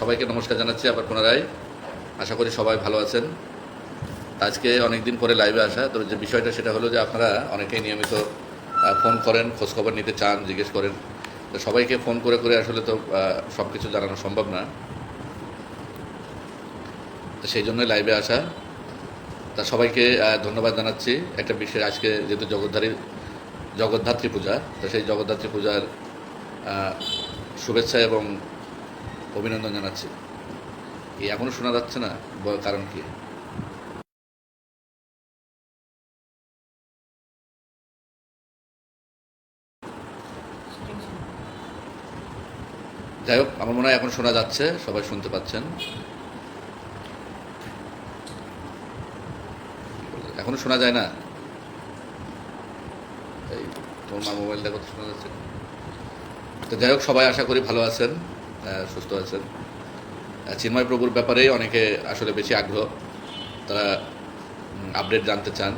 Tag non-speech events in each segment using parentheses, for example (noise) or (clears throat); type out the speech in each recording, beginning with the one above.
সবাইকে নমস্কার জানাচ্ছি আবার পুনরায়। আশা করি সবাই ভালো আছেন। আজকে অনেক দিন পরে লাইভে আসা, তো যে বিষয়টা সেটা হলো যে আপনারা অনেকেই নিয়মিত ফোন করেন, খোঁজখবর নিতে চান, জিজ্ঞেস করেন। তো সবাইকে ফোন করে করে আসলে তো সব কিছু জানানো সম্ভব না। তো সেই জন্যই লাইভে আসা। তা সবাইকে ধন্যবাদ জানাচ্ছি। একটা বিষয়, আজকে যেহেতু জগদ্ধারী, জগদ্ধাত্রী পূজা, তো সেই জগদ্ধাত্রী পূজার শুভেচ্ছা এবং অভিনন্দন জানাচ্ছি। এই এখনও শোনা যাচ্ছে না কারণ কি? যাই হোক, আমার মনে হয় এখন শোনা যাচ্ছে, সবাই শুনতে পাচ্ছেন। এখনও শোনা যায় না? এই তোমার মা মোবাইল দেখো তো শোনা যাচ্ছে? তো যাই হোক, সবাই আশা করি ভালো আছেন। সুস্থ আছেন। চিন্ময় প্রভুর ব্যাপারে অনেকে আসলে বেশি আগ্রহ। তারা আপডেট জানতে চান।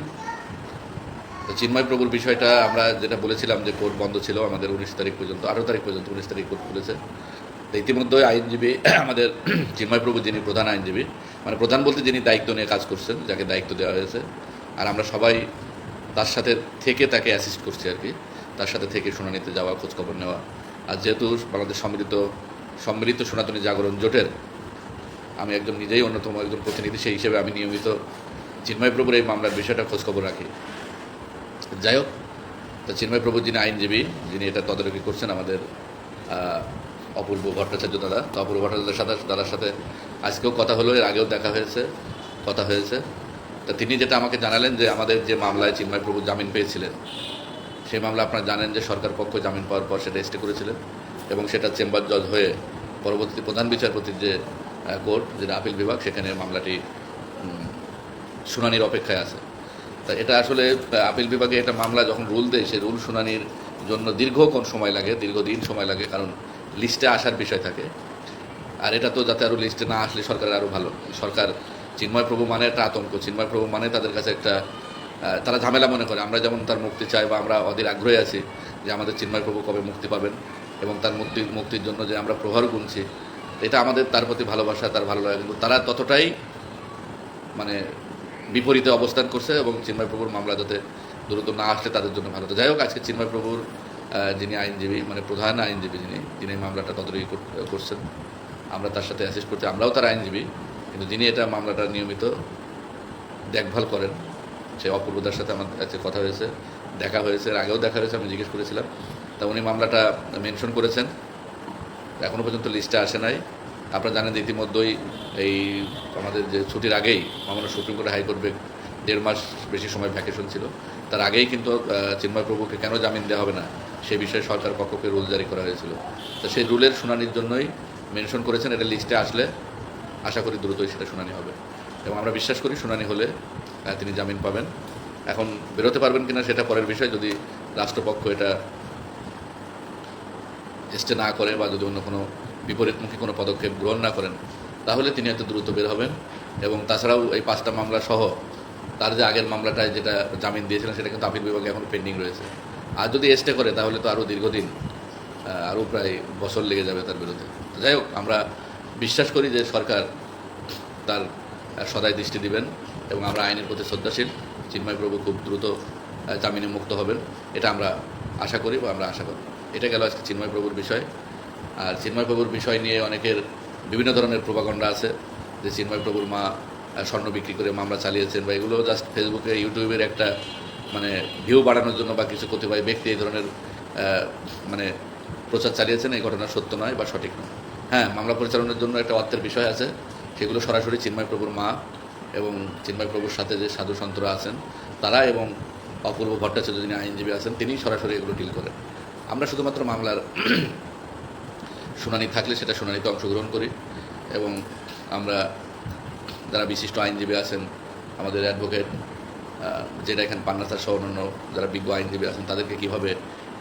তো চিন্ময় প্রভুর বিষয়টা আমরা যেটা বলেছিলাম যে কোর্ট বন্ধ ছিল আমাদের উনিশ তারিখ পর্যন্ত, আঠারো তারিখ পর্যন্ত উনিশ তারিখ কোর্ট খুলেছে। তো ইতিমধ্যে আইনজীবী (clears throat) আমাদের (clears throat) চিন্ময় প্রভু যিনি প্রধান আইনজীবী মানে প্রধান বলতে যিনি দায়িত্ব নিয়ে কাজ করছেন, যাকে দায়িত্ব দেওয়া হয়েছে। আর আমরা সবাই তার সাথে থেকে তাকে অ্যাসিস্ট করছি আর কি। তার সাথে থেকে শুনানিতে যাওয়া, খোঁজখবর নেওয়া। আর যেহেতু বাংলাদেশ সম্মিলিত সম্মিলিত সনাতনী জাগরণ জোটের। আমি একজন নিজেই অন্যতম একজন প্রতিনিধি, সেই হিসেবে আমি নিয়মিত চিন্ময় প্রভুর এই মামলার বিষয়টা খোঁজখবর রাখি। যাই হোক, তো চিন্ময় প্রভু যিনি আইনজীবী, যিনি এটা তদারকি করছেন আমাদের অপূর্ব ভট্টাচার্য দাদা। তো অপূর্ব ভট্টাচার্যের সাথে দাদার সাথে আজকেও কথা হলো, এর আগেও দেখা হয়েছে, কথা হয়েছে। তা তিনি যেটা আমাকে জানালেন যে আমাদের যে মামলায় চিন্ময় প্রভু জামিন পেয়েছিলেন, সেই মামলা আপনারা জানেন যে সরকার পক্ষ জামিন পাওয়ার পর সেটা স্টে করেছিলেন। এবং সেটা চেম্বার জজ হয়ে পরবর্তীতে প্রধান বিচারপতির যে কোর্ট, যেটা আপিল বিভাগ, সেখানে মামলাটি শুনানির অপেক্ষায় আছে। তা এটা আসলে আপিল বিভাগে একটা মামলা যখন রুল দেয় সেই রুল শুনানির জন্য দীর্ঘক্ষণ সময় লাগে, দীর্ঘদিন সময় লাগে, কারণ লিস্টে আসার বিষয় থাকে। আর এটা তো যাতে আরও লিস্টে না আসলে সরকারের আরও ভালো। সরকার চিন্ময় প্রভু মানে একটা আতঙ্ক। চিন্ময় প্রভু মানে তাদের কাছে একটা তারা ঝামেলা মনে করে। আমরা যেমন তার মুক্তি চাই বা আমরা অধীর আগ্রহী আছি যে আমাদের চিন্ময় প্রভু কবে মুক্তি পাবেন। এবং তার মুক্তি, মুক্তির জন্য যে আমরা প্রহর গুনছি, এটা আমাদের তার প্রতি ভালোবাসা, তার ভালো লাগে। কিন্তু তারা ততটাই মানে বিপরীতে অবস্থান করছে এবং চিন্ময় প্রভুর মামলা যাতে দ্রুত না আসলে তাদের জন্য ভালো। যাই হোক, আজকে চিন্ময় প্রভুর যিনি আইনজীবী মানে প্রধান আইনজীবী যিনি যিনি মামলাটা তদারকি করছেন, আমরা তার সাথে অ্যাসিস্ট করছি। আমরাও তার আইনজীবী, কিন্তু যিনি এটা মামলাটা নিয়মিত দেখভাল করেন সেই অপূর্বতার সাথে আমার কাছে কথা হয়েছে, দেখা হয়েছে আগেও দেখা হয়েছে, আমি জিজ্ঞেস করেছিলাম। তা উনি মামলাটা মেনশন করেছেন। এখনও পর্যন্ত লিস্টে আসে নাই। আপনারা জানেন ইতিমধ্যেই এই আমাদের যে ছুটির আগেই মামলা সুপ্রিম কোর্টে হাইকোর্ট দেড় মাস বেশি সময় ভ্যাকেশন ছিল। তার আগেই কিন্তু চিন্ময় প্রভুকে কেন জামিন দেওয়া হবে না, সে বিষয়ে সরকার পক্ষকে রুল জারি করা হয়েছিল। তো সেই রুলের শুনানির জন্যই মেনশন করেছেন, এটা লিস্টে আসলে আশা করি দ্রুতই সেটা শুনানি হবে। এবং আমরা বিশ্বাস করি শুনানি হলে তিনি জামিন পাবেন। এখন বেরোতে পারবেন কিনা সেটা পরের বিষয়। যদি রাষ্ট্রপক্ষ এটা চেষ্টা না করেন বা যদি অন্য কোনো বিপরীতমুখী কোনো পদক্ষেপ গ্রহণ না করেন, তাহলে তিনি হয়তো দ্রুত বের হবেন। এবং তাছাড়াও এই পাঁচটা মামলা সহ তার যে আগের মামলাটায় যেটা জামিন দিয়েছিলেন, সেটা কিন্তু আপিল বিভাগে এখন পেন্ডিং রয়েছে। আর যদি স্টে করে, তাহলে তো আরও দীর্ঘদিন আরও প্রায় বছর লেগে যাবে তার বিরুদ্ধে। যাই হোক, আমরা বিশ্বাস করি যে সরকার তার সদাই দৃষ্টি দিবেন এবং আমরা আইনের প্রতি শ্রদ্ধাশীল। চিন্ময় প্রভু খুব দ্রুত জামিনে মুক্ত হবেন। এটা আমরা আশা করি বা আমরা আশা করি। এটা গেল আজকে চিন্ময় প্রভুর বিষয়। আর চিন্ময় প্রভুর বিষয় নিয়ে অনেকের বিভিন্ন ধরনের প্রভাগণ্ডা আছে, যে চিন্ময় প্রভুর মা স্বর্ণ বিক্রি করে মামলা চালিয়েছেন বা এগুলো জাস্ট ফেসবুকে ইউটিউবের একটা মানে ভিউ বাড়ানোর জন্য বা কিছু কতিপয় ব্যক্তি এই ধরনের মানে প্রচার চালিয়েছেন, এই ঘটনা সত্য নয় বা সঠিক নয়। হ্যাঁ মামলা পরিচালনার জন্য একটা অর্থের বিষয় আছে, সেগুলো সরাসরি চিন্ময় প্রভুর মা এবং চিন্ময় প্রভুর সাথে যে সাধু সন্তরা আছেন, তারা এবং অপূর্ব ভট্টাচার্য যিনি আইনজীবী আছেন তিনি সরাসরি এগুলো ডিল করেন। আমরা শুধুমাত্র মামলার শুনানি থাকলে সেটা শুনানিতে অংশগ্রহণ করি এবং আমরা যারা বিশিষ্ট আইনজীবী আছেন, আমাদের অ্যাডভোকেট যেটা এখানে পান্নাসার সহ অন্যান্য যারা বিজ্ঞ আইনজীবী আছেন, তাদেরকে কীভাবে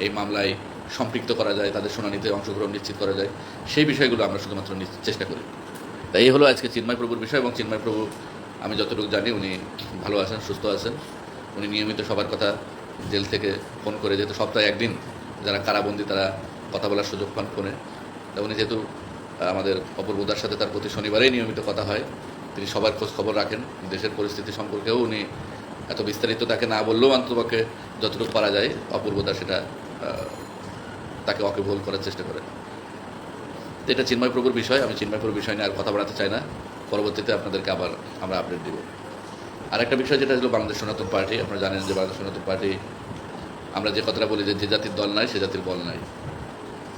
এই মামলায় সম্পৃক্ত করা যায়, তাদের শুনানিতে অংশগ্রহণ নিশ্চিত করা যায়, সেই বিষয়গুলো আমরা শুধুমাত্র চেষ্টা করি। তাই এই হলো আজকে চিন্ময় প্রভুর বিষয় এবং চিন্ময় প্রভু, আমি যতটুকু জানি উনি ভালো আছেন, সুস্থ আছেন। উনি নিয়মিত সবার কথা জেল থেকে ফোন করে যেহেতু সপ্তাহে একদিন যারা কারাবন্দী তারা কথা বলার সুযোগ পান ফোনে। তা উনি যেহেতু আমাদের অপূর্বদার সাথে তার প্রতি শনিবারেই নিয়মিত কথা হয়, তিনি সবার খোঁজ খবর রাখেন। দেশের পরিস্থিতি সম্পর্কেও উনি এত বিস্তারিত তাকে না বললেও অন্তপক্ষে যতটুকু পারা যায় অপূর্বদা সেটা তাকে অকেবল করার চেষ্টা করে। তো এটা চিন্ময় প্রভুর বিষয়। আমি চিন্ময় প্রভুর বিষয় নিয়ে আর কথা বাড়াতে চাই না। পরবর্তীতে আপনাদেরকে আবার আমরা আপডেট দিব। আরেকটা বিষয় যেটা হলো বাংলাদেশ সনাতন পার্টি, আপনারা জানেন যে বাংলাদেশ সনাতন পার্টি আমরা যে কথাটা বলি যে যে জাতির দল নাই, সে জাতির বল নাই।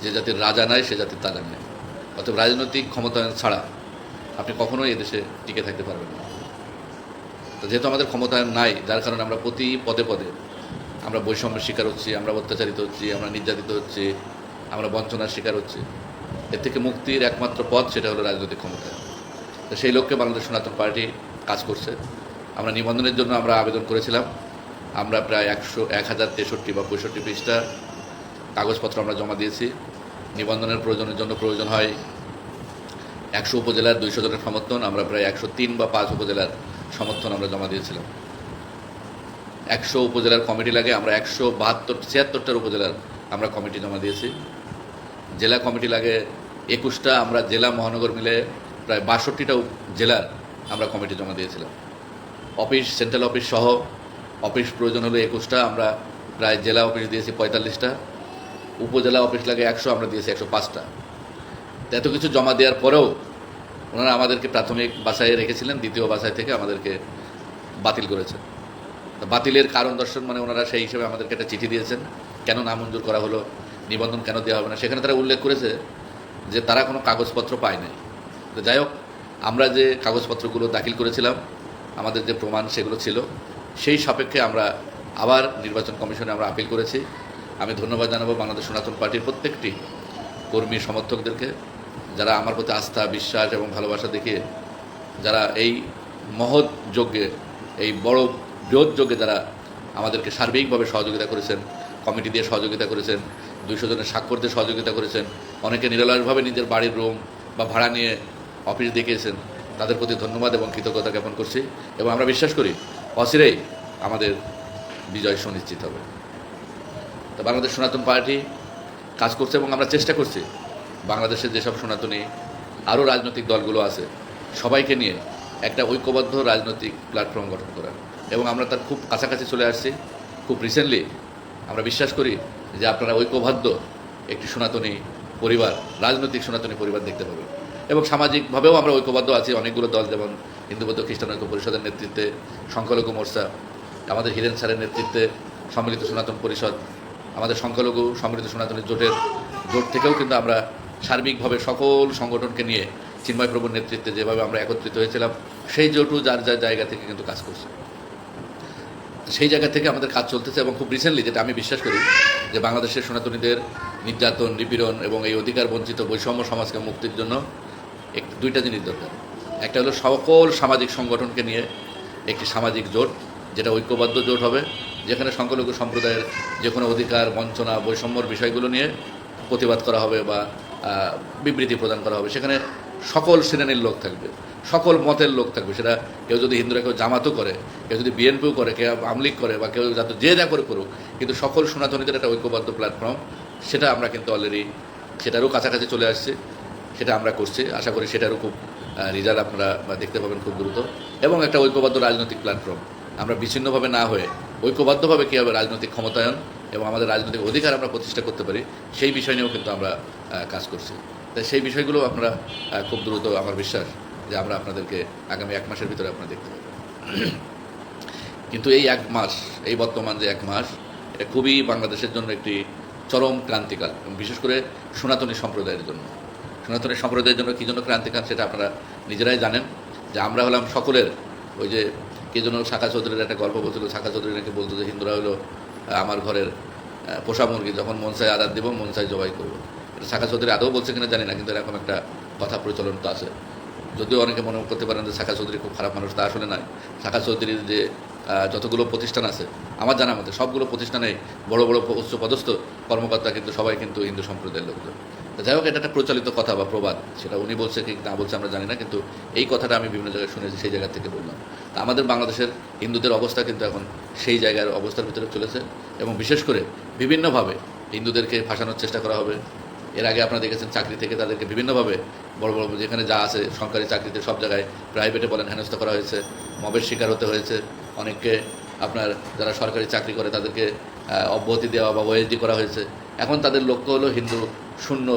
যে জাতির রাজা নাই, সে জাতির তাজা নেই। অতএব রাজনৈতিক ক্ষমতায়ন ছাড়া আপনি কখনোই এদেশে টিকে থাকতে পারবেন না। তো যেহেতু আমাদের ক্ষমতায়ন নাই, যার কারণে আমরা প্রতি পদে পদে আমরা বৈষম্যের শিকার হচ্ছি, আমরা অত্যাচারিত হচ্ছি, আমরা নির্যাতিত হচ্ছি, আমরা বঞ্চনার শিকার হচ্ছি। এর থেকে মুক্তির একমাত্র পথ সেটা হলো রাজনৈতিক ক্ষমতায়ন তো সেই লক্ষ্যে বাংলাদেশ সনাতন পার্টি কাজ করছে। আমরা নিবন্ধনের জন্য আমরা আবেদন করেছিলাম। আমরা প্রায় একশো এক হাজার তেষট্টি বা পঁয়ষট্টি পৃষ্ঠা কাগজপত্র আমরা জমা দিয়েছি। নিবন্ধনের প্রয়োজনের জন্য প্রয়োজন হয় একশো উপজেলার দুইশো জনের সমর্থন, আমরা প্রায় একশো তিন বা পাঁচ উপজেলার সমর্থন আমরা জমা দিয়েছিলাম। একশো উপজেলার কমিটি লাগে, আমরা একশো বাহাত্তর ছিয়াত্তরটার উপজেলার আমরা কমিটি জমা দিয়েছি। জেলা কমিটি লাগে একুশটা, আমরা জেলা মহানগর মিলে প্রায় বাষট্টিটা জেলার আমরা কমিটি জমা দিয়েছিলাম। অফিস, সেন্ট্রাল অফিস সহ অফিস প্রয়োজন হলো একুশটা, আমরা প্রায় জেলা অফিস দিয়েছি পঁয়তাল্লিশটা, উপজেলা অফিস লাগে একশো, আমরা দিয়েছি একশো পাঁচটা। এত কিছু জমা দেওয়ার পরেও ওনারা আমাদেরকে প্রাথমিক বাসায় রেখেছিলেন, দ্বিতীয় বাসায় থেকে আমাদেরকে বাতিল করেছেন। বাতিলের কারণ দর্শন মানে ওনারা সেই হিসেবে আমাদেরকে একটা চিঠি দিয়েছেন, কেন নামঞ্জুর করা হলো, নিবন্ধন কেন দেওয়া হবে না, সেখানে তারা উল্লেখ করেছে যে তারা কোনো কাগজপত্র পায় নাই। তো যাই হোক, আমরা যে কাগজপত্রগুলো দাখিল করেছিলাম, আমাদের যে প্রমাণ সেগুলো ছিল সেই সাপেক্ষে আমরা আবার নির্বাচন কমিশনে আমরা আপিল করেছি। আমি ধন্যবাদ জানাব বাংলাদেশ সনাতন পার্টির প্রত্যেকটি কর্মী সমর্থকদেরকে, যারা আমার প্রতি আস্থা, বিশ্বাস এবং ভালোবাসা দেখিয়ে যারা এই মহৎ যজ্ঞে, এই বড় বৃহৎ যজ্ঞে যারা আমাদেরকে সার্বিকভাবে সহযোগিতা করেছেন, কমিটি দিয়ে সহযোগিতা করেছেন, দুইশো জনের স্বাক্ষর দিয়ে সহযোগিতা করেছেন, অনেকে নিরলসভাবে নিজের বাড়ির রুম বা ভাড়া নিয়ে অফিস দেখিয়েছেন, তাদের প্রতি ধন্যবাদ এবং কৃতজ্ঞতা জ্ঞাপন করছি এবং আমরা বিশ্বাস করি অচিরেই আমাদের বিজয় সুনিশ্চিত হবে। তো বাংলাদেশ সনাতন পার্টি কাজ করছে এবং আমরা চেষ্টা করছি বাংলাদেশের যেসব সনাতনী আরও রাজনৈতিক দলগুলো আছে, সবাইকে নিয়ে একটা ঐক্যবদ্ধ রাজনৈতিক প্ল্যাটফর্ম গঠন করা। এবং আমরা তার খুব কাছাকাছি চলে আসছি। খুব রিসেন্টলি আমরা বিশ্বাস করি যে আপনারা ঐক্যবদ্ধ একটি সনাতনী পরিবার, রাজনৈতিক সনাতনী পরিবার দেখতে পাবেন। এবং সামাজিকভাবেও আমরা ঐক্যবদ্ধ আছি। অনেকগুলো দল যেমন হিন্দু বৌদ্ধ খ্রিস্টান ঐক্য পরিষদের নেতৃত্বে সংখ্যালঘু মোর্চা, আমাদের হিরেন স্যারের নেতৃত্বে সম্মিলিত সনাতন পরিষদ, আমাদের সংখ্যালঘু সম্মিলিত সনাতনী জোটের জোট থেকেও কিন্তু আমরা সার্বিকভাবে সকল সংগঠনকে নিয়ে চিন্ময় প্রভুর নেতৃত্বে যেভাবে আমরা একত্রিত হয়েছিলাম, সেই জোটও যার যার জায়গা থেকে কিন্তু কাজ করছে। সেই জায়গা থেকে আমাদের কাজ চলতেছে এবং খুব রিসেন্টলি যেটা আমি বিশ্বাস করি যে বাংলাদেশের সনাতনীদের নির্যাতন, নিপীড়ন এবং এই অধিকার বঞ্চিত বৈষম্য সমাজকে মুক্তির জন্য এক দুইটা জিনিস দরকার। একটা হলো সকল সামাজিক সংগঠনকে নিয়ে একটি সামাজিক জোট, যেটা ঐক্যবদ্ধ জোট হবে, যেখানে সংখ্যালঘু সম্প্রদায়ের যে কোনো অধিকার, বঞ্চনা, বৈষম্যর বিষয়গুলো নিয়ে প্রতিবাদ করা হবে বা বিবৃতি প্রদান করা হবে। সেখানে সকল শ্রেণির লোক থাকবে, সকল মতের লোক থাকবে। সেটা কেউ যদি হিন্দুরা, কেউ জামাতও করে, কেউ যদি বিএনপিও করে, কেউ আমলিক করে, বা কেউ যাতে যে যা করে করুক, কিন্তু সকল সনাতনীদের একটা ঐক্যবদ্ধ প্ল্যাটফর্ম সেটা আমরা কিন্তু অলরেডি সেটারও কাছাকাছি চলে আসছে, সেটা আমরা করছি, আশা করি সেটারও খুব রেজাল্ট আপনারা দেখতে পাবেন খুব দ্রুত। এবং একটা ঐক্যবদ্ধ রাজনৈতিক প্ল্যাটফর্ম আমরা বিচ্ছিন্নভাবে না হয়ে ঐক্যবদ্ধভাবে কীভাবে রাজনৈতিক ক্ষমতায়ন এবং আমাদের রাজনৈতিক অধিকার আমরা প্রতিষ্ঠা করতে পারি সেই বিষয় নিয়েও কিন্তু আমরা কাজ করছি। তাই সেই বিষয়গুলো আহ, খুব দ্রুত আমার বিশ্বাস যে আমরা আপনাদেরকে আগামী এক মাসের ভিতরে আপনারা দেখতে পাবেন। কিন্তু এই এক মাস এই বর্তমান যে এক মাস এটা খুবই বাংলাদেশের জন্য একটি চরম ক্রান্তিকাল এবং বিশেষ করে সনাতনী সম্প্রদায়ের জন্য। সনাতনী সম্প্রদায়ের জন্য কী জন্য ক্রান্তিকাল সেটা আপনারা নিজেরাই জানেন। যে আমরা হলাম সকলের, ওই যে কে জন্য শাখা চৌধুরীর একটা গল্প বলছিল, শাখা চৌধুরী নাকি বলতো যে হিন্দুরা হলো আমার ঘরের পোষা মুরগি, যখন মনসায় আদার দিব, মনসায় জবাই করব। এটা শাখা চৌধুরী আদৌ বলছে কিনা জানি না, কিন্তু এরকম একটা কথা প্রচলন তো আছে। যদিও অনেকে মনে করতে পারেন যে শাখা চৌধুরী খুব খারাপ মানুষ, তা আসলে নয়। শাখা চৌধুরীর যে যতগুলো প্রতিষ্ঠান আছে, আমার জানা মতে সবগুলো প্রতিষ্ঠানে বড় বড় উচ্চপদস্থ কর্মকর্তা কিন্তু সবাই কিন্তু হিন্দু সম্প্রদায়ের লোকজন। যাই হোক, এটা একটা প্রচলিত কথা বা প্রবাদ, সেটা উনি বলছে কি না বলছে আমরা জানি না, কিন্তু এই কথাটা আমি বিভিন্ন জায়গায় শুনেছি, সেই জায়গা থেকে বললাম। তা আমাদের বাংলাদেশের হিন্দুদের অবস্থা কিন্তু এখন সেই জায়গার অবস্থার ভিতরে চলেছে এবং বিশেষ করে বিভিন্নভাবে হিন্দুদেরকে ফাঁসানোর চেষ্টা করা হবে। এর আগে আপনারা দেখেছেন চাকরি থেকে তাদেরকে বিভিন্নভাবে বড় বড় যেখানে যা আছে সরকারি চাকরিতে সব জায়গায় প্রাইভেটে বলেন হেনস্থা করা হয়েছে, মবের শিকার হতে হয়েছে, অনেককে আপনার যারা সরকারি চাকরি করে তাদেরকে অব্যাহতি দেওয়া বা ওএসডি করা হয়েছে। এখন তাদের লক্ষ্য হলো হিন্দু শূন্য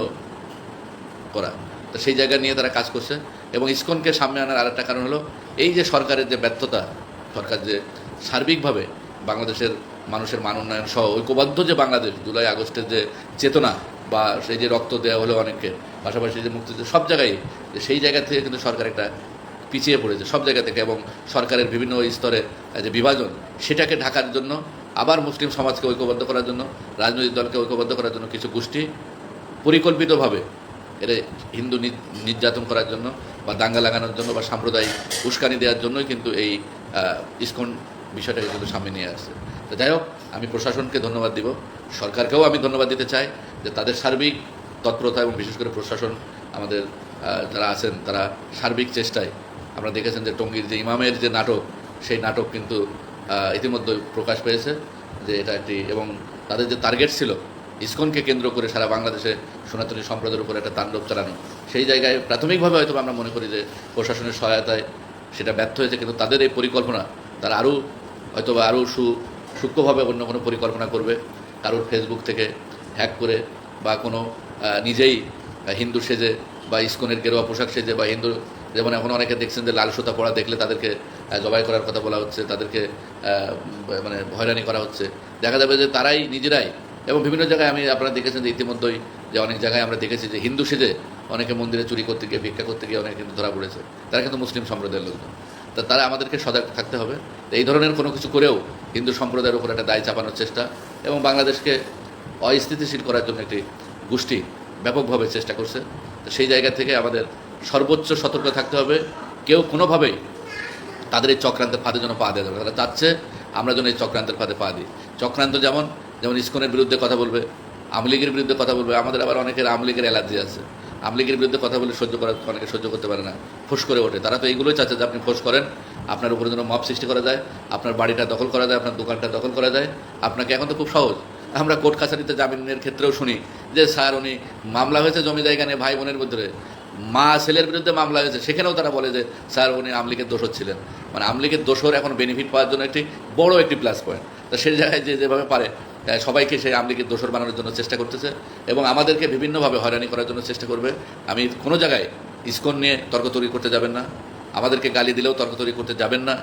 করা। তো সেই জায়গা নিয়ে তারা কাজ করছে এবং ইসকনকে সামনে আনার আরেকটা কারণ হলো এই যে সরকারের যে ব্যর্থতা, সরকার যে সার্বিকভাবে বাংলাদেশের মানুষের মান উন্নয়ন সহ ঐক্যবদ্ধ যে বাংলাদেশ, জুলাই আগস্টের যে চেতনা বা সেই যে রক্ত দেওয়া হলো অনেককে, পাশাপাশি যে মুক্তিযুদ্ধ, সব জায়গায় যে সেই জায়গা থেকে কিন্তু সরকার একটা পিছিয়ে পড়েছে। সব জায়গা থেকে এবং সরকারের বিভিন্ন স্তরে যে বিভাজন, সেটাকে ঢাকার জন্য আবার মুসলিম সমাজকে ঐক্যবদ্ধ করার জন্য, রাজনৈতিক দলকে ঐক্যবদ্ধ করার জন্য কিছু গোষ্ঠী পরিকল্পিতভাবে এর হিন্দু নির্যাতন করার জন্য বা দাঙ্গা লাগানোর জন্য বা সাম্প্রদায়িক উস্কানি দেওয়ার জন্যই কিন্তু এই ইসকন বিষয়টাকে কিন্তু সামনে নিয়ে আসছে। তো যাই হোক, আমি প্রশাসনকে ধন্যবাদ দিব। সরকারকেও আমি ধন্যবাদ দিতে চাই যে তাদের সার্বিক তৎপরতা এবং বিশেষ করে প্রশাসন আমাদের যারা আছেন তারা সার্বিক চেষ্টায়। আমরা দেখেছেন যে টঙ্গীর যে ইমামের যে নাটক, সেই নাটক কিন্তু ইতিমধ্যে প্রকাশ পেয়েছে যে এটা একটি এবং তাদের যে টার্গেট ছিল, ইসকনকে কেন্দ্র করে সারা বাংলাদেশে সনাতনী সম্প্রদায়ের উপর একটা তাণ্ডব চালানো, সেই জায়গায় প্রাথমিকভাবে হয়তো আমরা মনে করি যে প্রশাসনের সহায়তায় সেটা ব্যর্থ হয়েছে, কিন্তু তাদের এই পরিকল্পনা, তারা আরও হয়তো বা আরও সু, সূক্ষ্মভাবে অন্য কোনো পরিকল্পনা করবে, কারোর ফেসবুক থেকে হ্যাক করে বা কোনো নিজেই হিন্দু সেজে বা ইসকনের গেরুয়া পোশাক সেজে বা হিন্দু, যেমন এখন অনেকে দেখছেন যে লাল সুতা পড়া দেখলে তাদেরকে জবাই করার কথা বলা হচ্ছে, তাদেরকে মানে হয়রানি করা হচ্ছে। দেখা যাবে যে তারাই নিজেরাই, এবং বিভিন্ন জায়গায় আমি আপনারা দেখেছেন যে ইতিমধ্যেই যে অনেক জায়গায় আমরা দেখেছি যে হিন্দু সেজে অনেকে মন্দিরে চুরি করতে গিয়ে, ভিক্ষা করতে গিয়ে অনেকে কিন্তু ধরা পড়েছে। তারা কিন্তু মুসলিম সম্প্রদায়ের লোকজন। তা তারা আমাদেরকে সজাগ থাকতে হবে। এই ধরনের কোনো কিছু করেও হিন্দু সম্প্রদায়ের উপর একটা দায় চাপানোর চেষ্টা, এবং বাংলাদেশকে অস্থিতিশীল করার জন্য একটি গোষ্ঠী ব্যাপকভাবে চেষ্টা করছে। তো সেই জায়গা থেকে আমাদের সর্বোচ্চ সতর্ক থাকতে হবে। কেউ কোনোভাবেই তাদের এই চক্রান্তের ফাঁদে যেন পা দেওয়া যাবে তারা চাচ্ছে আমরা যেন এই চক্রান্তের ফাঁদে পা দিই। চক্রান্ত যেমন যেমন ইস্কনের বিরুদ্ধে কথা বলবে আমলিগের বিরুদ্ধে কথা বলবে, আমাদের আবার অনেকের আমলিগের অ্যালার্জি আছে। আমলিগের বিরুদ্ধে কথা বলে সহ্য করা, অনেকে সহ্য করতে পারে না, ফোঁস করে ওঠে। তারা তো এইগুলোই চাচ্ছে যে আপনি ফোঁস করেন, আপনার উপরে যেন মপ সৃষ্টি করা যায়, আপনার বাড়িটা দখল করা যায়, আপনার দোকানটা দখল করা যায়। আপনাকে এখন তো খুব সহজ। আমরা কোর্ট কাছারিতে জামিনের ক্ষেত্রেও শুনি যে, স্যার উনি মামলা হয়েছে জমি জায়গা নিয়ে ভাই বোনের মধ্যে মা ছেলের বিরুদ্ধে মামলা হয়েছে, সেখানেও তারা বলে যে, স্যার, উনি আমলিগের দোষর ছিলেন। মানে আমলিগের দোষর এখন বেনিফিট পাওয়ার জন্য একটি বড় একটি প্লাস পয়েন্ট তো সেই জায়গায় যে যেভাবে পারে সবাইকে সেই আমলিগের দোষর বানানোর জন্য চেষ্টা করতেছে এবং আমাদেরকে বিভিন্নভাবে হয়রানি করার জন্য চেষ্টা করবে। আমি কোনো জায়গায় ইস্কন নিয়ে তর্ক তৈরি করতে যাবেন না। আমাদেরকে গালি দিলেও তর্ক তৈরি করতে যাবেন না।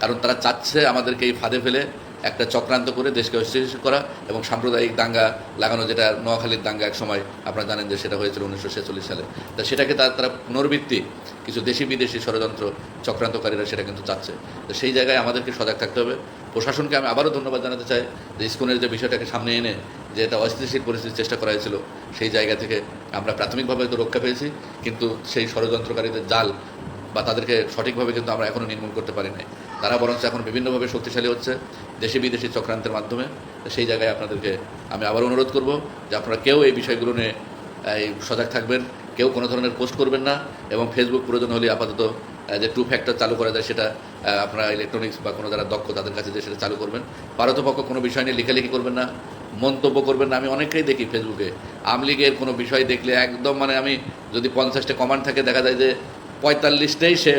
কারণ তারা চাচ্ছে আমাদেরকে এই ফাঁদে ফেলে একটা চক্রান্ত করে দেশকে অস্থিতিশীল করা এবং সাম্প্রদায়িক দাঙ্গা লাগানো, যেটা নোয়াখালীর দাঙ্গা এক সময় আপনারা জানেন যে সেটা হয়েছিল উনিশশো ছেচল্লিশ সালে। তা সেটাকে তার, তারা পুনর্বৃত্তি, কিছু দেশি বিদেশি ষড়যন্ত্র চক্রান্তকারীরা সেটা কিন্তু চাচ্ছে। তো সেই জায়গায় আমাদেরকে সজাগ থাকতে হবে। প্রশাসনকে আমি আবারও ধন্যবাদ জানাতে চাই যে ইস্কনের যে বিষয়টাকে সামনে এনে যে এটা অস্থিতিশীল পরিস্থিতির চেষ্টা করা হয়েছিল, সেই জায়গা থেকে আমরা প্রাথমিকভাবে তো রক্ষা পেয়েছি, কিন্তু সেই ষড়যন্ত্রকারীদের জাল বা তাদেরকে সঠিকভাবে কিন্তু আমরা এখনও নির্মূল করতে পারি নাই। তারা বরঞ্চ এখন বিভিন্নভাবে শক্তিশালী হচ্ছে, দেশি বিদেশি চক্রান্তের মাধ্যমে। সেই জায়গায় আপনাদেরকে আমি আবার অনুরোধ করব যে আপনারা কেউ এই বিষয়গুলো নিয়ে সজাগ থাকবেন, কেউ কোনো ধরনের পোস্ট করবেন না এবং ফেসবুক প্রয়োজন হলে আপাতত যে টু ফ্যাক্টর চালু করা যায় সেটা আপনারা ইলেকট্রনিক্স বা কোনো যারা দক্ষ তাদের কাছে যে সেটা চালু করবেন। পারতপক্ষ কোনো বিষয় নিয়ে লেখালেখি করবেন না, মন্তব্য করবেন না। আমি অনেকেই দেখি ফেসবুকে। আমলিগের কোনো বিষয় দেখলে একদম মানে আমি যদি পঞ্চাশটা কমান্ড থাকে, দেখা যায় যে পঁয়তাল্লিশটাই সে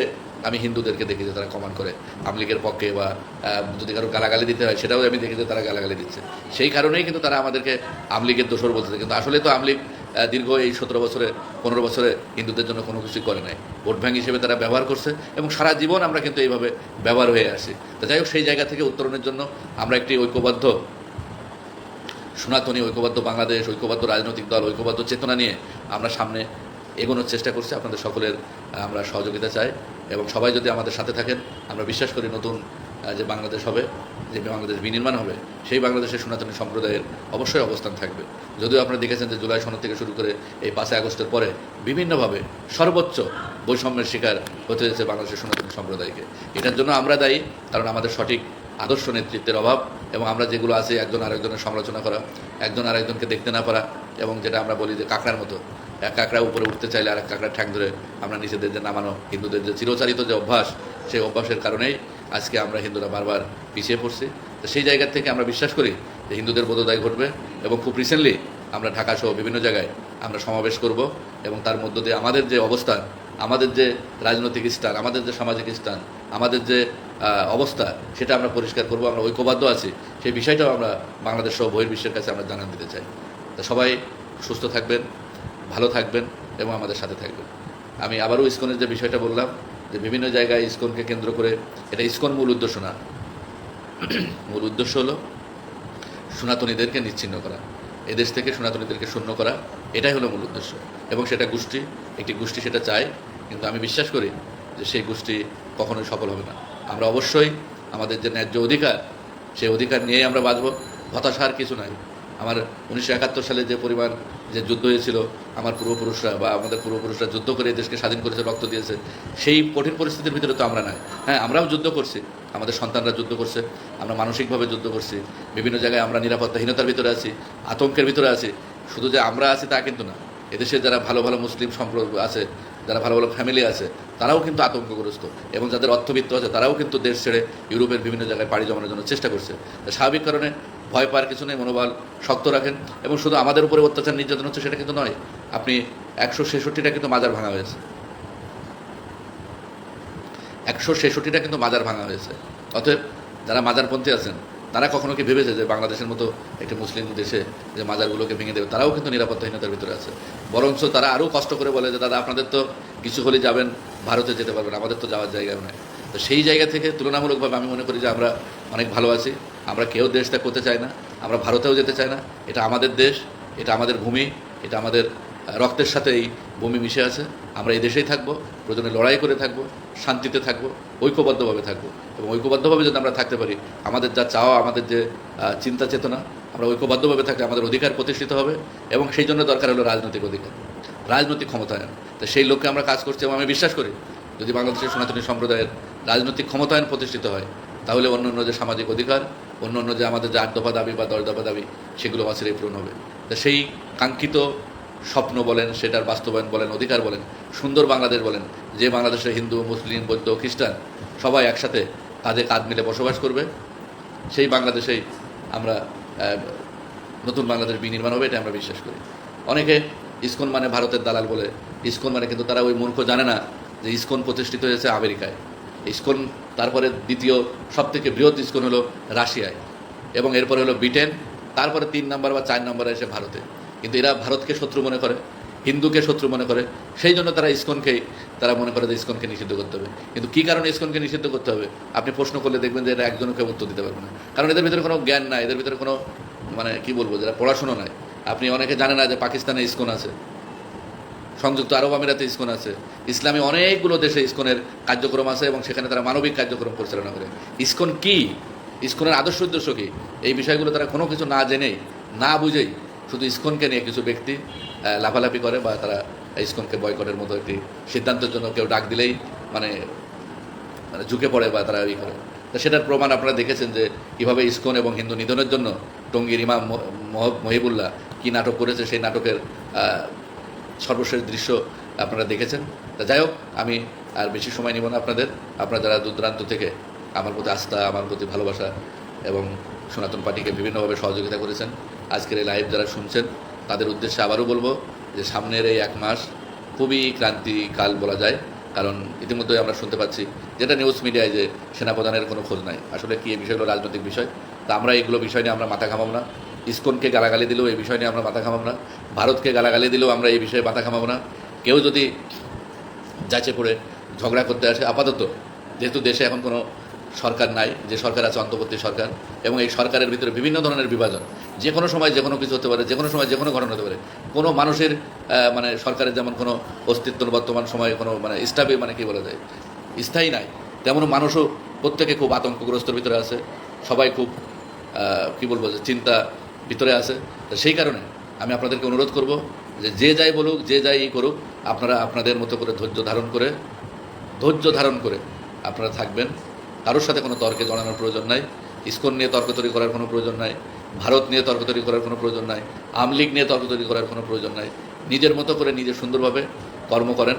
আমি হিন্দুদেরকে দেখি যে তারা কমান্ড করে আমলিগের পক্ষে বা যদি কারও গালাগালি দিতে হয়, সেটাও আমি দেখি যে তারা গালাগালি দিচ্ছে। সেই কারণেই কিন্তু তারা আমাদেরকে আমলিগের দোষর বলতেছে কিন্তু আসলে তো আমলিগ দীর্ঘ এই সতেরো বছরে, পনেরো বছরে হিন্দুদের জন্য কোনো কিছুই করে নাই। ভোট ব্যাংক হিসেবে তারা ব্যবহার করছে এবং সারা জীবন আমরা কিন্তু এইভাবে ব্যবহার হয়ে আসি। তো যাই হোক, সেই জায়গা থেকে উত্তরণের জন্য আমরা একটি ঐক্যবদ্ধ, সনাতনী ঐক্যবদ্ধ বাংলাদেশ, ঐক্যবদ্ধ রাজনৈতিক দল, ঐক্যবদ্ধ চেতনা নিয়ে আমরা সামনে এগোনোর চেষ্টা করছি। আপনাদের সকলের আমরা সহযোগিতা চাই। এবং সবাই যদি আমাদের সাথে থাকেন, আমরা বিশ্বাস করি নতুন যে বাংলাদেশ হবে, যে বাংলাদেশ বিনির্মাণ হবে, সেই বাংলাদেশের সনাতনী সম্প্রদায়ের অবশ্যই অবস্থান থাকবে। যদিও আপনারা দেখেছেন যে জুলাই সনদ থেকে শুরু করে এই পাঁচই আগস্টের পরে বিভিন্নভাবে সর্বোচ্চ বৈষম্যের শিকার হতে হয়েছে বাংলাদেশের সনাতনী সম্প্রদায়কে। এটার জন্য আমরা দায়ী, কারণ আমাদের সঠিক আদর্শ নেতৃত্বের অভাব এবং আমরা যেগুলো আছে, একজন আরেকজনের সমালোচনা করা, একজন আরেকজনকে দেখতে না পারা এবং যেটা আমরা বলি যে কাঁকড়ার মতো এক কাঁকড়া উপরে উঠতে চাইলে আর এক কাঁকড়ার ঠ্যাং ধরে আমরা নিজেদের যে নামানো, হিন্দুদের যে চিরচারিত যে অভ্যাস, সেই অভ্যাসের কারণেই আজকে আমরা হিন্দুরা বারবার পিছিয়ে পড়ছি। তো সেই জায়গা থেকে আমরা বিশ্বাস করি যে হিন্দুদের বোধোদয় ঘটবে এবং খুব রিসেন্টলি আমরা ঢাকা সহ বিভিন্ন জায়গায় আমরা সমাবেশ করব এবং তার মধ্য দিয়ে আমাদের যে অবস্থান, আমাদের যে রাজনৈতিক স্থান, আমাদের যে সামাজিক স্থান, আমাদের যে অবস্থা, সেটা আমরা পরিষ্কার করব, আমরা ঐক্যবদ্ধ আছি। সেই বিষয়টাও আমরা বাংলাদেশ সহ বহির্বিশ্বের কাছে আমরা জানান দিতে চাই। তা সবাই সুস্থ থাকবেন ভালো থাকবেন এবং আমাদের সাথে থাকবেন। আমি আবারও ইস্কনের যে বিষয়টা বললাম, যে বিভিন্ন জায়গায় ইসকনকে কেন্দ্র করে, এটা ইস্কন মূল উদ্দেশ্য না। মূল উদ্দেশ্য হলো সনাতনীদেরকে নিচ্ছিন্ন করা। এদেশ থেকে সনাতনীদেরকে শূন্য করা, এটাই হলো মূল উদ্দেশ্য। এবং সেটা গোষ্ঠী, একটি গোষ্ঠী সেটা চায়, কিন্তু আমি বিশ্বাস করি যে সেই গোষ্ঠী কখনোই সফল হবে না। আমরা অবশ্যই আমাদের যে ন্যায্য অধিকার, সেই অধিকার নিয়েই আমরা বাঁচব। হতাশার কিছু নাই। আমার উনিশশো একাত্তর সালে যে পরিমাণ যে যুদ্ধ হয়েছিল, আমার পূর্বপুরুষরা বা আমাদের পূর্বপুরুষরা যুদ্ধ করে দেশকে স্বাধীন করেছে, রক্ত দিয়েছে, সেই কঠিন পরিস্থিতির ভিতরে তো আমরা নাই। হ্যাঁ আমরাও যুদ্ধ করছি, আমাদের সন্তানরা যুদ্ধ করছে, আমরা মানসিকভাবে যুদ্ধ করছি, বিভিন্ন জায়গায় আমরা নিরাপত্তাহীনতার ভিতরে আছি, আতঙ্কের ভিতরে আছি, শুধু যে আমরা আছি তা কিন্তু না। এদেশে যারা ভালো ভালো মুসলিম সম্পর্ক আছে, যারা ভালো ভালো ফ্যামিলি আছে, তারাও কিন্তু আতঙ্কগ্রস্ত এবং যাদের অর্থবিত্ত আছে, তারাও কিন্তু দেশ ছেড়ে ইউরোপের বিভিন্ন জায়গায় পাড়ি জমানোর জন্য চেষ্টা করছে। স্বাভাবিক কারণে ভয় পাওয়ার কিছু নেই, মনোবল শক্ত রাখেন এবং শুধু আমাদের উপরে অত্যাচার নির্যাতন হচ্ছে সেটা কিন্তু নয়, আপনি একশো ছেষট্টিটা কিন্তু মাজার ভাঙা হয়েছে। একশো ছেষট্টিটা কিন্তু মাজার ভাঙা হয়েছে। অতএব যারা মাজারপন্থী আছেন, তারা কখনো কি ভেবেছে যে বাংলাদেশের মতো একটি মুসলিম দেশে যে মাজারগুলোকে ভেঙে দেবে? তারাও কিন্তু নিরাপত্তাহীনতার ভিতরে আছে। বরঞ্চ তারা আরও কষ্ট করে বলে যে, দাদা, আপনাদের তো কিছু হলে যাবেন, ভারতে যেতে পারবেন, আমাদের তো যাওয়ার জায়গাও নয় তো সেই জায়গা থেকে তুলনামূলকভাবে আমি মনে করি যে আমরা অনেক ভালো আছি। আমরা কেউ দেশ ত্যাগ করতে চাই না, আমরা ভারতেও যেতে চাই না, এটা আমাদের দেশ, এটা আমাদের ভূমি, এটা আমাদের রক্তের সাথে এই ভূমি মিশে আছে, আমরা এই দেশেই থাকব, প্রয়োজনে লড়াই করে থাকব, শান্তিতে থাকব, ঐক্যবদ্ধভাবে থাকব এবং ঐক্যবদ্ধভাবে যদি আমরা থাকতে পারি, আমাদের যা চাওয়া, আমাদের যে চিন্তা চেতনা, আমরা ঐক্যবদ্ধভাবে থাকলে আমাদের অধিকার প্রতিষ্ঠিত হবে এবং সেই জন্য দরকার হলো রাজনৈতিক অধিকার, রাজনৈতিক ক্ষমতায়ন। তো সেই লক্ষ্যে আমরা কাজ করছি এবং আমি বিশ্বাস করি, যদি বাংলাদেশের সনাতনী সম্প্রদায়ের রাজনৈতিক ক্ষমতায়ন প্রতিষ্ঠিত হয়, তাহলে অন্য অন্য যে সামাজিক অধিকার অন্য অন্য যে আমাদের যে আট দফা দাবি বা দশ দফা দাবি, সেগুলো অচিরেই পূরণ হবে। তা সেই কাঙ্ক্ষিত স্বপ্ন বলেন, সেটার বাস্তবায়ন বলেন, অধিকার বলেন, সুন্দর বাংলাদেশ বলেন, যে বাংলাদেশে হিন্দু, মুসলিম, বৌদ্ধ, খ্রিস্টান, সবাই একসাথে কাঁধে কাঁধ মিলে বসবাস করবে। সেই বাংলাদেশেই আমরা নতুন বাংলাদেশ বিনির্মাণ হবে, এটা আমরা বিশ্বাস করি। অনেকে ইসকন মানে ভারতের দালাল বলে, ইসকন মানে কিন্তু তারা ওই মূর্খ জানে না যে ইসকন প্রতিষ্ঠিত হয়েছে আমেরিকায়। ইসকন, তারপরে দ্বিতীয় সবথেকে বৃহৎ ইস্কন হলো রাশিয়ায় এবং এরপরে হলো ব্রিটেন, তারপরে তিন নম্বর বা চার নম্বরে এসে ভারতে। কিন্তু এরা ভারতকে শত্রু মনে করে, হিন্দুকে শত্রু মনে করে, সেই জন্য তারা ইসকনকেই তারা মনে করে যে ইস্কনকে নিষিদ্ধ করতে হবে। কিন্তু কী কারণে ইস্কনকে নিষিদ্ধ করতে হবে? আপনি প্রশ্ন করলে দেখবেন যে এরা একজনকে উত্তর দিতে পারবে না। কারণ এদের ভিতরে কোনো জ্ঞান নাই, এদের ভিতরে কোনো মানে কি বলব, যারা পড়াশুনো নাই আপনি অনেকে জানেন না যে পাকিস্তানে ইস্কন আছে। সংযুক্ত আরব আমিরাতে ইসকন আছে। ইসলামী অনেকগুলো দেশে ইসকনের কার্যক্রম আছে এবং সেখানে তারা মানবিক কার্যক্রম পরিচালনা করে। ইসকন কি? ইসকনের আদর্শ উদ্দেশ্য কী? এই বিষয়গুলো তারা কোনো কিছু না জেনেই, না বুঝেই শুধু ইসকনকে নিয়ে কিছু ব্যক্তি লাফালাফি করে বা তারা ইসকনকে বয়কটের মতো একটি সিদ্ধান্তের জন্য কেউ ডাক দিলেই মানে মানে ঝুঁকে পড়ে বা তারা ই করে। তো সেটার প্রমাণ আপনারা দেখেছেন যে কীভাবে ইসকন এবং হিন্দু নিধনের জন্য টঙ্গীর ইমাম মহ- মহিবুল্লাহ কী নাটক করেছে সেই নাটকের সর্বশেষ দৃশ্য আপনারা দেখেছেন। তা যাই হোক, আমি আর বেশি সময় নিব না আপনাদের। আপনারা যারা দূরদূরান্ত থেকে আমার প্রতি আস্থা, আমার প্রতি ভালোবাসা এবং সনাতন পার্টিকে বিভিন্নভাবে সহযোগিতা করেছেন, আজকের এই লাইভ যারা শুনছেন, তাদের উদ্দেশ্যে আবারও বলব যে সামনের এই এক মাস খুবই ক্রান্তিকাল বলা যায়, কারণ ইতিমধ্যে আমরা শুনতে পাচ্ছি যেটা নিউজ মিডিয়ায় যে সেনাপ্রধানের কোনো খোঁজ নাই। আসলে কি এই বিষয়গুলো রাজনৈতিক বিষয়? তা আমরা এগুলো বিষয় নিয়ে আমরা মাথা ঘামাবো না। ইসকনকে গালাগালি দিলেও এই বিষয় নিয়ে আমরা মাথা ঘামাবো না, ভারতকে গালাগালি দিলেও আমরা এই বিষয়ে মাথা ঘামাবো না। কেউ যদি যাচে করে ঝগড়া করতে আসে, আপাতত যেহেতু দেশে এখন কোনো সরকার নাই, যে সরকার আছে অন্তর্বর্তী সরকার, এবং এই সরকারের ভিতরে বিভিন্ন ধরনের বিভাজন, যে কোনো সময় যে কোনো কিছু হতে পারে, যে কোনো সময় যে কোনো ঘটনা হতে পারে। কোনো মানুষের মানে সরকারের যেমন কোনো অস্তিত্ব বর্তমান সময়ে কোনো মানে স্টাবি মানে কি বলা যায়, স্থায়ী নাই, তেমন মানুষও প্রত্যেকে খুব আতঙ্কগ্রস্তর ভিতরে আছে। সবাই খুব কি বলব যে চিন্তা ভিতরে আছে সেই কারণে আমি আপনাদেরকে অনুরোধ করব যে যে যাই বলুক, যে যাই করুক, আপনারা আপনাদের মতো করে ধৈর্য ধারণ করে, ধৈর্য ধারণ করে আপনারা থাকবেন। কারোর সাথে কোনো তর্কে জড়ানোর প্রয়োজন নাই, ইসকন নিয়ে তর্ক তৈরি করার কোনো প্রয়োজন নাই, ভারত নিয়ে তর্ক তৈরি করার কোনো প্রয়োজন নাই আমলিগ নিয়ে তর্ক তৈরি করার কোনো প্রয়োজন নাই। নিজের মতো করে নিজে সুন্দরভাবে কর্ম করেন,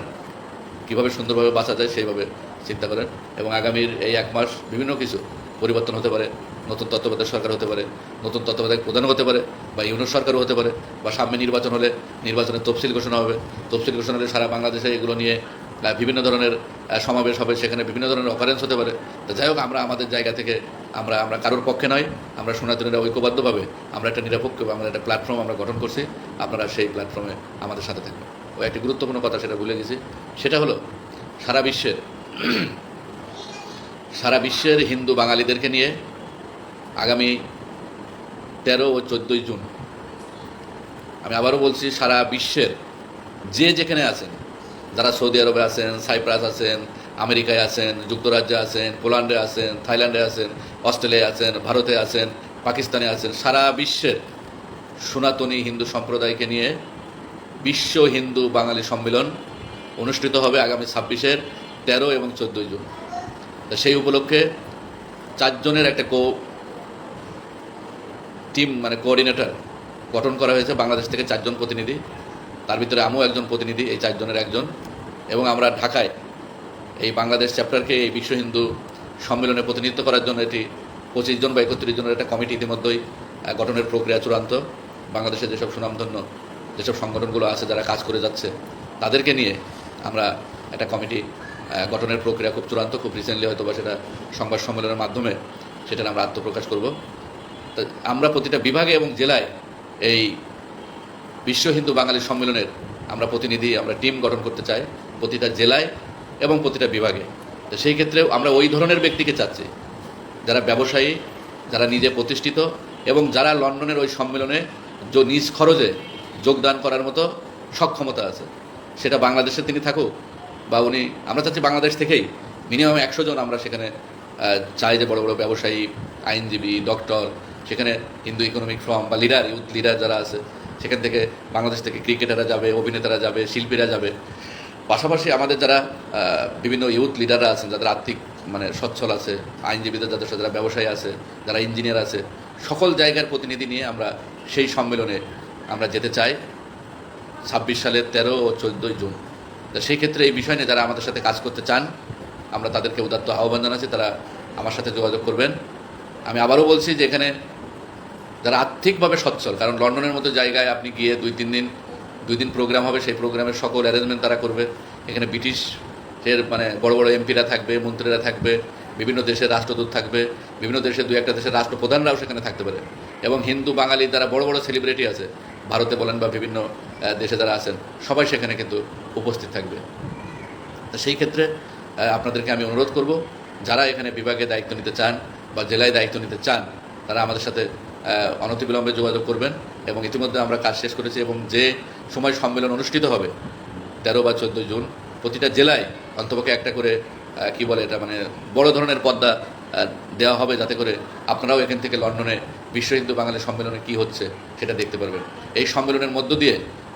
কীভাবে সুন্দরভাবে বাঁচা যায় সেইভাবে চিন্তা করেন এবং আগামীর এই এক মাস বিভিন্ন কিছু পরিবর্তন হতে পারে। নতুন তত্ত্বাবধায়ক সরকার হতে পারে, নতুন তত্ত্বাবধায়ক প্রধান হতে পারে, বা ইউনিট সরকারও হতে পারে, বা সামনে নির্বাচন হলে নির্বাচনের তফসিল ঘোষণা হবে। তফসিল ঘোষণা হলে সারা বাংলাদেশে এগুলো নিয়ে বিভিন্ন ধরনের সমাবেশ হবে, সেখানে বিভিন্ন ধরনের অকারেন্স হতে পারে। তো যাই হোক, আমরা আমাদের জায়গা থেকে আমরা আমরা কারোর পক্ষে নয়, আমরা সনাতনীরা ঐক্যবদ্ধভাবে আমরা একটা নিরপেক্ষ আমরা একটা প্ল্যাটফর্ম আমরা গঠন করছি, আপনারা সেই প্ল্যাটফর্মে আমাদের সাথে থাকবেন। ও একটি গুরুত্বপূর্ণ কথা সেটা ভুলে গেছি, সেটা হলো সারা বিশ্বের সারা বিশ্বের হিন্দু বাঙালিদেরকে নিয়ে আগামী তেরো ও চোদ্দোই জুন। আমি আবারও বলছি, সারা বিশ্বের যে যেখানে আছেন, যারা সৌদি আরবে আছেন, সাইপ্রাস আছেন, আমেরিকায় আছেন, যুক্তরাজ্যে আছেন, পোল্যান্ডে আছেন, থাইল্যান্ডে আছেন, অস্ট্রেলিয়ায় আছেন, ভারতে আছেন, পাকিস্তানে আছেন, সারা বিশ্বের সনাতনী হিন্দু সম্প্রদায়কে নিয়ে বিশ্ব হিন্দু বাঙালি সম্মেলন অনুষ্ঠিত হবে আগামী ছাব্বিশের তেরো এবং চোদ্দোই জুন। সেই উপলক্ষে চারজনের একটা কো টিম মানে কোঅর্ডিনেটর গঠন করা হয়েছে বাংলাদেশ থেকে চারজন প্রতিনিধি। তার ভিতরে আমিও একজন প্রতিনিধি, এই চারজনের একজন। এবং আমরা ঢাকায় এই বাংলাদেশ চ্যাপ্টারকে, এই বিশ্ব হিন্দু সম্মেলনে প্রতিনিধিত্ব করার জন্য এটি পঁচিশ জন বা একত্রিশ জনের একটা কমিটি ইতিমধ্যেই গঠনের প্রক্রিয়া চূড়ান্ত। বাংলাদেশের যেসব সুনামধন্য যেসব সংগঠনগুলো আছে যারা কাজ করে যাচ্ছে, তাদেরকে নিয়ে আমরা একটা কমিটি গঠনের প্রক্রিয়া খুব চূড়ান্ত। খুব রিসেন্টলি হয়তো বা সেটা সংবাদ সম্মেলনের মাধ্যমে সেটার আমরা আত্মপ্রকাশ করব। আমরা প্রতিটা বিভাগে এবং জেলায় এই বিশ্ব হিন্দু বাঙালি সম্মেলনের আমরা প্রতিনিধি, আমরা টিম গঠন করতে চাই প্রতিটা জেলায় এবং প্রতিটা বিভাগে। তো সেই ক্ষেত্রে আমরা ওই ধরনের ব্যক্তিকে চাচ্ছি, যারা ব্যবসায়ী, যারা নিজে প্রতিষ্ঠিত এবং যারা লন্ডনের ওই সম্মেলনে নিজ খরচে যোগদান করার মতো সক্ষমতা আছে। সেটা বাংলাদেশে তিনি থাকুক বা উনি, আমরা চাচ্ছি বাংলাদেশ থেকেই মিনিমাম একশো জন আমরা সেখানে চাই যে বড় বড় ব্যবসায়ী, আইনজীবী, ডক্টর সেখানে হিন্দু ইকোনমিক ফ্রম বা লিডার ইউথ লিডার যারা আছে, সেখান থেকে বাংলাদেশ থেকে ক্রিকেটাররা যাবে, অভিনেতারা যাবে, শিল্পীরা যাবে। পাশাপাশি আমাদের যারা বিভিন্ন ইউথ লিডাররা আছেন, যাদের আর্থিক মানে সচ্ছল আছে, আইনজীবীদের যাদের সাথে যারা ব্যবসায়ী আছে, যারা ইঞ্জিনিয়ার আছে, সকল জায়গার প্রতিনিধি নিয়ে আমরা সেই সম্মেলনে আমরা যেতে চাই ছাব্বিশ সালের তেরো ও চোদ্দোই জুন। তো সেই ক্ষেত্রে এই বিষয় নিয়ে যারা আমাদের সাথে কাজ করতে চান, আমরা তাদেরকে উদাত্ত আহ্বান জানাচ্ছি, তারা আমার সাথে যোগাযোগ করবেন। আমি আবারও বলছি যে এখানে যারা আর্থিকভাবে সচ্ছল, কারণ লন্ডনের মতো জায়গায় আপনি গিয়ে দুই, তিন দিন, দুই দিন প্রোগ্রাম হবে, সেই প্রোগ্রামের সকল অ্যারেঞ্জমেন্ট তারা করবে। এখানে ব্রিটিশের মানে বড় বড় এমপিরা থাকবে, মন্ত্রীরা থাকবে, বিভিন্ন দেশের রাষ্ট্রদূত থাকবে, বিভিন্ন দেশের দু একটা দেশের রাষ্ট্রপ্রধানরাও সেখানে থাকতে পারে। এবং হিন্দু, বাঙালি যারা বড় বড় সেলিব্রিটি আছে, ভারতে বলেন বা বিভিন্ন দেশে যারা আছেন, সবাই সেখানে কিন্তু উপস্থিত থাকবে। সেই ক্ষেত্রে আপনাদেরকে আমি অনুরোধ করব, যারা এখানে বিভাগে দায়িত্ব নিতে চান বা জেলায় দায়িত্ব নিতে চান, তারা আমাদের সাথে অনতিবিলম্বে যোগাযোগ করবেন এবং ইতিমধ্যে আমরা কাজ শেষ করেছি এবং যে সময় সম্মেলন অনুষ্ঠিত হবে, তেরো বা চোদ্দোই জুন, প্রতিটা জেলায় অন্তপক্ষে একটা করে কি বলে এটা মানে বড় ধরনের পদ্মা দেওয়া হবে যাতে করে আপনারাও এখান থেকে লন্ডনে বিশ্ব হিন্দু বাঙালি সম্মেলনে কি হচ্ছে সেটা দেখতে পারবেন। এই সম্মেলনের মধ্য দিয়ে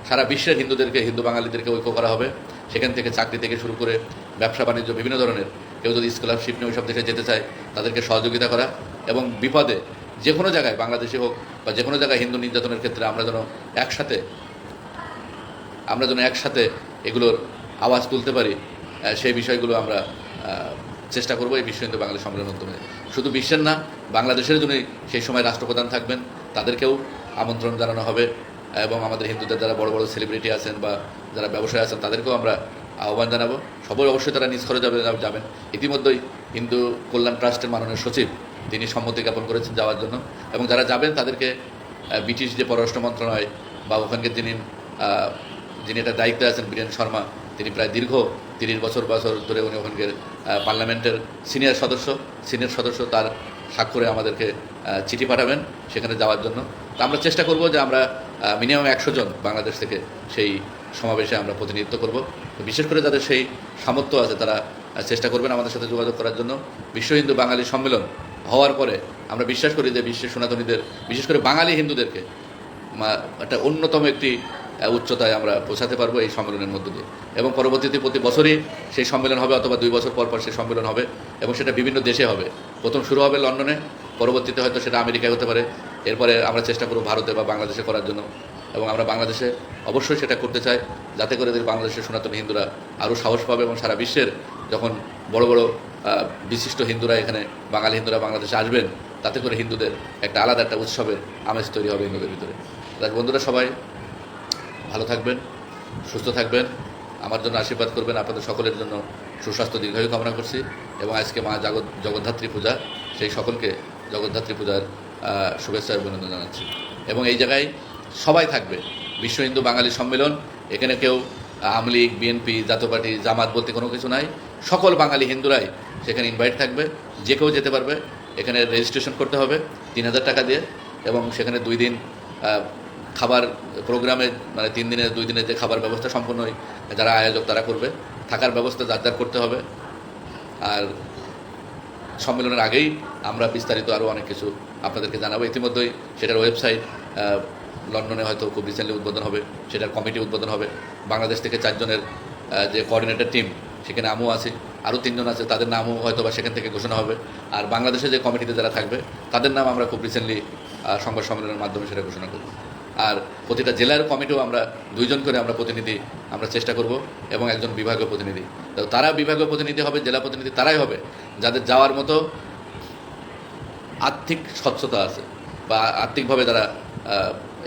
সারা বিশ্বের হিন্দুদেরকে, হিন্দু বাঙালিদেরকে ঐক্য করা হবে। সেখান থেকে চাকরি থেকে শুরু করে ব্যবসা বাণিজ্য বিভিন্ন ধরনের, কেউ যদি স্কলারশিপ নিয়ে ওইসব দেশে যেতে চায় তাদেরকে সহযোগিতা করা এবং বিপদে যে কোনো জায়গায়, বাংলাদেশে হোক বা যে কোনো জায়গায় হিন্দু নির্যাতনের ক্ষেত্রে আমরা যেন একসাথে, আমরা যেন একসাথে এগুলোর আওয়াজ তুলতে পারি সেই বিষয়গুলো আমরা চেষ্টা করব এই বিশ্ব হিন্দু বাঙালি সম্মেলনের মাধ্যমে। শুধু বিশ্বের না, বাংলাদেশের জন্যই সেই সময় রাষ্ট্রপ্রধান থাকবেন, তাদেরকেও আমন্ত্রণ জানানো হবে এবং আমাদের হিন্দুদের যারা বড় বড় সেলিব্রিটি আছেন বা যারা ব্যবসায়ী আছেন, তাদেরকেও আমরা আহ্বান জানাব। সবাই অবশ্যই তারা নিজ খরচে যাবে, যাবেন। ইতিমধ্যেই হিন্দু কল্যাণ ট্রাস্টের মাননীয় সচিব তিনি সম্মতি জ্ঞাপন করেছেন যাওয়ার জন্য। এবং যারা যাবেন তাদেরকে ব্রিটিশ যে পররাষ্ট্র মন্ত্রণালয় বা ওখানকার যিনি আহ, যিনি এটা দায়িত্বে আছেন বীরেন শর্মা তিনি প্রায় দীর্ঘ তিরিশ বছর বছর ধরে উনি ওখানকার পার্লামেন্টের সিনিয়র সদস্য। সিনিয়র সদস্য তার স্বাক্ষরে আমাদেরকে চিঠি পাঠাবেন সেখানে যাওয়ার জন্য। তো আমরা চেষ্টা করব যে আমরা মিনিমাম একশো জন বাংলাদেশ থেকে সেই সমাবেশে আমরা প্রতিনিধিত্ব করব। বিশেষ করে যাদের সেই সামর্থ্য আছে তারা চেষ্টা করবেন আমাদের সাথে যোগাযোগ করার জন্য। বিশ্ব হিন্দু বাঙালি সম্মেলন হওয়ার পরে আমরা বিশ্বাস করি যে বিশ্বের সনাতনীদের, বিশেষ করে বাঙালি হিন্দুদেরকে একটা অন্যতম একটি উচ্চতায় আমরা পৌঁছাতে পারব এই সম্মেলনের মধ্য দিয়ে। এবং পরবর্তীতে প্রতি বছরই সেই সম্মেলন হবে অথবা দুই বছর পর পর সেই সম্মেলন হবে এবং সেটা বিভিন্ন দেশে হবে। প্রথম শুরু হবে লন্ডনে, পরবর্তীতে হয়তো সেটা আমেরিকায় হতে পারে। এরপরে আমরা চেষ্টা করব ভারতে বা বাংলাদেশে করার জন্য এবং আমরা বাংলাদেশে অবশ্যই সেটা করতে চাই যাতে করে বাংলাদেশের সনাতন হিন্দুরা আরও সাহস পাবে এবং সারা বিশ্বের যখন বড় বড় বিশিষ্ট হিন্দুরা এখানে, বাঙালি হিন্দুরা বাংলাদেশে আসবেন, তাতে করে হিন্দুদের একটা আলাদা একটা উৎসবের আমেজ তৈরি হবে হিন্দুদের ভিতরে। তাই বন্ধুরা সবাই, ভালো থাকবেন, সুস্থ থাকবেন, আমার জন্য আশীর্বাদ করবেন, আপনাদের সকলের জন্য সুস্বাস্থ্য, দীর্ঘায়ু কামনা করছি, এবং আজকে মা জগৎ, জগদ্ধাত্রী পূজা, সেই সকলকে জগদ্ধাত্রী পূজার শুভেচ্ছা অভিনন্দন জানাচ্ছি। এবং এই জায়গায় সবাই থাকবে, বিশ্ব হিন্দু বাঙালি সম্মেলন, এখানে কেউ আওয়ামী লীগ, বিএনপি, জাতীয় পার্টি, জামাত বলতে কোনো কিছু নাই, সকল বাঙালি হিন্দুরাই সেখানে ইনভাইট থাকবে, যে কেউ যেতে পারবে, এখানে রেজিস্ট্রেশন করতে হবে, তিন হাজার টাকা দিয়ে, এবং সেখানে দুই দিন খাবার প্রোগ্রামে মানে তিন দিনের দুই দিনের যে খাবার ব্যবস্থা সম্পূর্ণই যারা আয়োজক তারা করবে, থাকার ব্যবস্থা যার যার করতে হবে, আর সম্মেলনের আগেই আমরা বিস্তারিত আরও অনেক কিছু আপনাদেরকে জানাব। ইতিমধ্যেই সেটার ওয়েবসাইট লন্ডনে হয়তো খুব রিসেন্টলি উদ্বোধন হবে, সেটার কমিটি উদ্বোধন হবে, বাংলাদেশ থেকে চারজনের যে কোঅর্ডিনেটর টিম সেখানে আমও আছে, আরও তিনজন আছে, তাদের নামও হয়তো বা সেখান থেকে ঘোষণা হবে। আর বাংলাদেশে যে কমিটিতে যারা থাকবে, তাদের নাম আমরা খুব রিসেন্টলি সংবাদ সম্মেলনের মাধ্যমে সেটা ঘোষণা করব। আর প্রতিটা জেলার কমিটিও আমরা, দুইজন করে আমরা প্রতিনিধি আমরা চেষ্টা করব, এবং একজন বিভাগীয় প্রতিনিধি। তো তারা বিভাগীয় প্রতিনিধি হবে, জেলা প্রতিনিধি তারাই হবে, যাদের যাওয়ার মতো আর্থিক স্বচ্ছতা আছে, বা আর্থিকভাবে তারা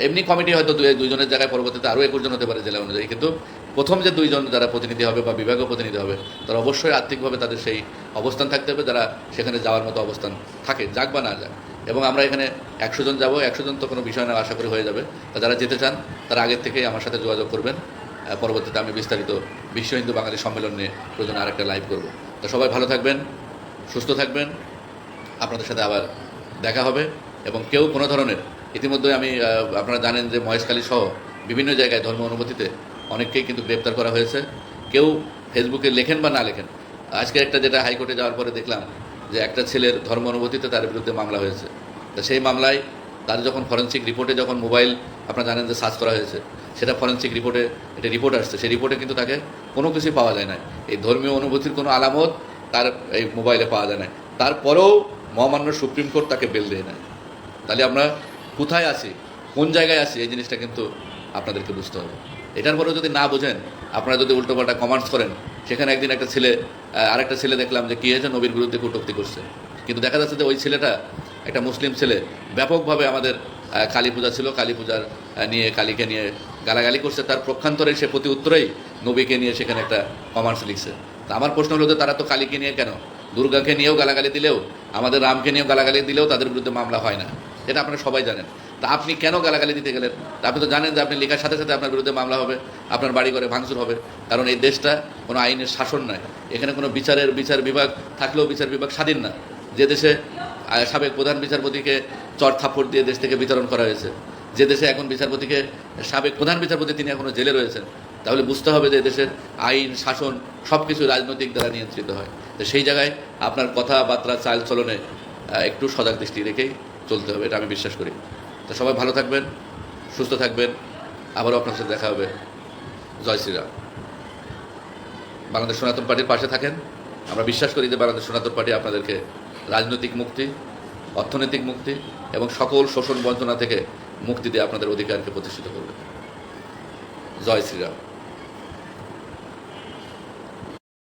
এমনি কমিটি হয়তো দুই, দুইজনের জায়গায় পরবর্তীতে আরও একুশজন হতে পারে জেলা অনুযায়ী, কিন্তু প্রথম যে দুইজন যারা প্রতিনিধি হবে বা বিভাগীয় প্রতিনিধি হবে, তারা অবশ্যই আর্থিকভাবে তাদের সেই অবস্থান থাকতে হবে, যারা সেখানে যাওয়ার মতো অবস্থান থাকে, যাক বা না যাক। এবং আমরা এখানে একশো জন যাব, একশো জন তো কোনো বিষয় না, আশা করি হয়ে যাবে। তা যারা যেতে চান, তারা আগের থেকেই আমার সাথে যোগাযোগ করবেন। পরবর্তীতে আমি বিস্তারিত বিশ্ব হিন্দু বাঙালি সম্মেলন নিয়ে প্রয়োজন আরেকটা লাইভ করব। তো সবাই ভালো থাকবেন, সুস্থ থাকবেন। আপনাদের সাথে আবার দেখা হবে। এবং কেউ কোনো ধরনের, ইতিমধ্যে আমি আপনারা জানেন যে মহেশখালী সহ বিভিন্ন জায়গায় ধর্ম অনুভূতিতে অনেককেই কিন্তু গ্রেপ্তার করা হয়েছে। কেউ ফেসবুকে লেখেন বা না লেখেন আজকে একটা যেটা হাইকোর্টে যাওয়ার পরে দেখলাম যে একটা ছেলের ধর্ম অনুভূতিতে তার বিরুদ্ধে মামলা হয়েছে। তা সেই মামলায় তার যখন ফরেন্সিক রিপোর্টে যখন মোবাইল আপনারা জানেন যে সার্চ করা হয়েছে, সেটা ফরেন্সিক রিপোর্টে একটা রিপোর্ট আসছে, সেই রিপোর্টে কিন্তু তাকে কোনো কিছুই পাওয়া যায় না এই ধর্মীয় অনুভূতির কোনো আলামত তার এই মোবাইলে পাওয়া যায় না তারপরেও মহামান্য সুপ্রিম কোর্ট তাকে বেল দেয় না তাহলে আমরা কোথায় আছি? কোন জায়গায় আছি? এই জিনিসটা কিন্তু আপনাদেরকে বুঝতে হবে। এটার পরেও যদি না বোঝেন, আপনারা যদি উল্টোপাল্টা কমান্টস করেন, সেখানে একদিন একটা ছেলে আরেকটা ছেলে দেখলাম যে কী হয়েছে, নবীর বিরুদ্ধে কটূক্তি করছে। কিন্তু দেখা যাচ্ছে যে ওই ছেলেটা একটা মুসলিম ছেলে, ব্যাপকভাবে আমাদের কালী পূজা ছিল, কালী পূজার নিয়ে, কালীকে নিয়ে গালাগালি করছে। তার প্রক্ষান্তরে সে প্রতি উত্তরেই নবীকে নিয়ে সেখানে একটা কমান্টস লিখছে। তা আমার প্রশ্ন হলো যে তারা তো কালীকে নিয়ে কেন? দুর্গাকে নিয়েও গালাগালি দিলেও, আমাদের রামকে নিয়েও গালাগালি দিলেও তাদের বিরুদ্ধে মামলা হয় না। এটা আপনারা সবাই জানেন। তা আপনি কেন গালাগালি দিতে গেলেন? আপনি তো জানেন যে আপনি লেখার সাথে সাথে আপনার বিরুদ্ধে মামলা হবে, আপনার বাড়ি ঘরে ভাঙচুর হবে। কারণ এই দেশটা কোনো আইনের শাসন নয়। এখানে কোনো বিচারের বিচার বিভাগ থাকলেও বিচার বিভাগ স্বাধীন না। যে দেশে সাবেক প্রধান বিচারপতিকে চর থাপ্পড় দিয়ে দেশ থেকে বিতরণ করা হয়েছে, যে দেশে এখন বিচারপতিকে, সাবেক প্রধান বিচারপতি তিনি এখনও জেলে রয়েছেন, তাহলে বুঝতে হবে যে দেশের আইন, শাসন সব কিছু রাজনৈতিক দ্বারা নিয়ন্ত্রিত হয়। তো সেই জায়গায় আপনার কথাবার্তা চাল চলনে একটু সজাগ দৃষ্টি রেখেই চলতে হবে, এটা আমি বিশ্বাস করি। তো সবাই ভালো থাকবেন, সুস্থ থাকবেন। আবারও আপনার সাথে দেখা হবে। জয় শ্রীরাম। বাংলাদেশ সনাতন পার্টির পাশে থাকেন। আমরা বিশ্বাস করি যে বাংলাদেশ সনাতন পার্টি আপনাদেরকে রাজনৈতিক মুক্তি, অর্থনৈতিক মুক্তি এবং সকল শোষণ বঞ্চনা থেকে মুক্তি দিয়ে আপনাদের অধিকারকে প্রতিষ্ঠিত করবে। জয় শ্রীরাম।